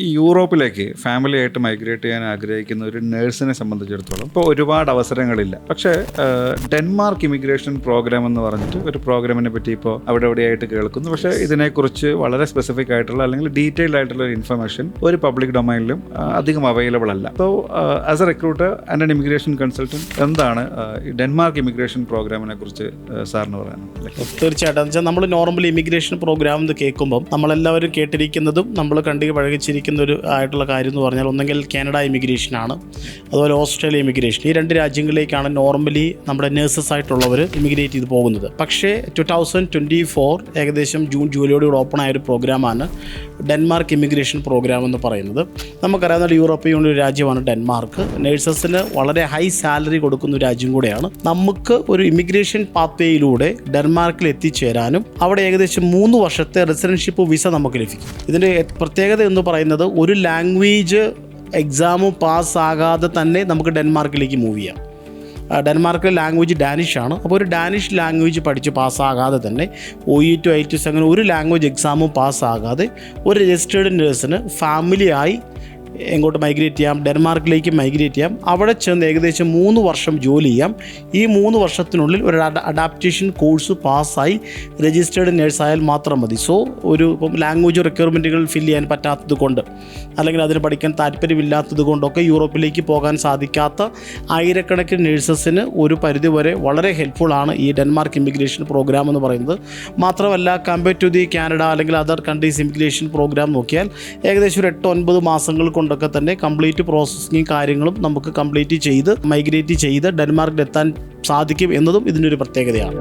ഈ യൂറോപ്പിലേക്ക് ഫാമിലി ആയിട്ട് മൈഗ്രേറ്റ് ചെയ്യാൻ ആഗ്രഹിക്കുന്ന ഒരു നേഴ്സിനെ സംബന്ധിച്ചിടത്തോളം ഇപ്പോൾ ഒരുപാട് അവസരങ്ങളില്ല. പക്ഷേ ഡെൻമാർക്ക് ഇമിഗ്രേഷൻ പ്രോഗ്രാം എന്ന് പറഞ്ഞിട്ട് ഒരു പ്രോഗ്രാമിനെ പറ്റി ഇപ്പോൾ അവിടെ എവിടെയായിട്ട് കേൾക്കുന്നു. പക്ഷേ ഇതിനെക്കുറിച്ച് വളരെ സ്പെസിഫിക് ആയിട്ടുള്ള അല്ലെങ്കിൽ ഡീറ്റെയിൽഡ് ആയിട്ടുള്ള ഒരു ഇൻഫർമേഷൻ ഒരു പബ്ലിക് ഡൊമൈനിലും അധികം അവൈലബിൾ അല്ല. അപ്പോൾ as a recruiter and an immigration consultant എന്താണ് ഡെൻമാർക്ക് ഇമിഗ്രേഷൻ പ്രോഗ്രാമിനെ കുറിച്ച് സാറിന് പറയാനുള്ളത്? തീർച്ചയായിട്ടും. നമ്മൾ നോർമലി ഇമിഗ്രേഷൻ പ്രോഗ്രാം എന്ന് കേൾക്കുമ്പോൾ നമ്മളെല്ലാവരും കേട്ടിരിക്കുന്നതും നമ്മൾ കണ്ടു പഴകിച്ചിരിക്കുന്ന ഒരു ആയിട്ടുള്ള കാര്യം എന്ന് പറഞ്ഞാൽ ഒന്നെങ്കിൽ കാനഡ ഇമിഗ്രേഷൻ ആണ് അതുപോലെ ഓസ്ട്രേലിയ ഇമിഗ്രേഷൻ. ഈ രണ്ട് രാജ്യങ്ങളിലേക്കാണ് നോർമലി നമ്മുടെ നേഴ്സസ് ആയിട്ടുള്ളവർ ഇമിഗ്രേറ്റ് ചെയ്ത് പോകുന്നത്. പക്ഷേ ടു തൗസൻഡ് ട്വന്റി ഫോർ ഏകദേശം ജൂൺ ജൂലൈയോട് കൂടി ഓപ്പൺ ആയ ഒരു പ്രോഗ്രാമാണ് ഡെൻമാർക്ക് ഇമിഗ്രേഷൻ പ്രോഗ്രാം എന്ന് പറയുന്നത്. നമുക്കറിയാവുന്ന ഒരു യൂറോപ്യൻ യൂണിയൻ രാജ്യമാണ് ഡെൻമാർക്ക്. നേഴ്സസിന് വളരെ ഹൈ സാലറി കൊടുക്കുന്ന ഒരു രാജ്യം കൂടെയാണ്. നമുക്ക് ഒരു ഇമിഗ്രേഷൻ പാത്വേയിലൂടെ ഡെൻമാർക്കിൽ എത്തിച്ചേരാനും അവിടെ ഏകദേശം മൂന്ന് വർഷത്തെ റെസിഡൻഷിപ്പ് വിസ നമുക്ക് ലഭിക്കും. ഇതിന്റെ പ്രത്യേകത എന്ന് പറയുന്നത് ഒരു ലാംഗ്വേജ് എക്സാം പാസ്സാകാതെ തന്നെ നമുക്ക് ഡെൻമാർക്കിലേക്ക് മൂവ് ചെയ്യാം. ഡെൻമാർക്ക് ഡെൻമാർക്കിലെ ലാംഗ്വേജ് ഡാനിഷ് ആണ്. അപ്പോൾ ഒരു ഡാനിഷ് ലാംഗ്വേജ് പഠിച്ച് പാസ്സാകാതെ തന്നെ ഒ ഇ ടു ഐ ടു അങ്ങനെ ഒരു ലാംഗ്വേജ് എക്സാമും പാസ്സാകാതെ ഒരു രജിസ്റ്റേർഡ് നേഴ്സിന് ഫാമിലിയായി എങ്ങോട്ട് മൈഗ്രേറ്റ് ചെയ്യാം? ഡെൻമാർക്കിലേക്ക് മൈഗ്രേറ്റ് ചെയ്യാം. അവിടെ ചെന്ന് ഏകദേശം മൂന്ന് വർഷം ജോലി ചെയ്യാം. ഈ മൂന്ന് വർഷത്തിനുള്ളിൽ ഒരു അഡാപ്റ്റേഷൻ കോഴ്സ് പാസ്സായി രജിസ്റ്റേർഡ് നേഴ്സായാൽ മാത്രം മതി. സോ ഒരു ഇപ്പം ലാംഗ്വേജ് റിക്വയർമെന്റുകൾ ഫില്ല് ചെയ്യാൻ പറ്റാത്തത് കൊണ്ട് അല്ലെങ്കിൽ അതിന് പഠിക്കാൻ താല്പര്യമില്ലാത്തത് കൊണ്ടൊക്കെ യൂറോപ്പിലേക്ക് പോകാൻ സാധിക്കാത്ത ആയിരക്കണക്കിന് നേഴ്സസിന് ഒരു പരിധിവരെ വളരെ ഹെൽപ്ഫുള്ളാണ് ഈ ഡെൻമാർക്ക് ഇമിഗ്രേഷൻ പ്രോഗ്രാം എന്ന് പറയുന്നത്. മാത്രമല്ല കമ്പയർ ടു ദി കാനഡ അല്ലെങ്കിൽ അതർ കൺട്രീസ് ഇമിഗ്രേഷൻ പ്രോഗ്രാം നോക്കിയാൽ ഏകദേശം ഒരു എട്ട് ഒൻപത് മാസങ്ങൾ കൊണ്ടൊക്കെ തന്നെ കംപ്ലീറ്റ് പ്രോസസ്സിങ് കാര്യങ്ങളും നമുക്ക് കംപ്ലീറ്റ് ചെയ്ത് മൈഗ്രേറ്റ് ചെയ്ത് ഡെൻമാർക്കിൽ എത്താൻ സാധിക്കും എന്നതും ഇതിന്റെ ഒരു പ്രത്യേകതയാണ്.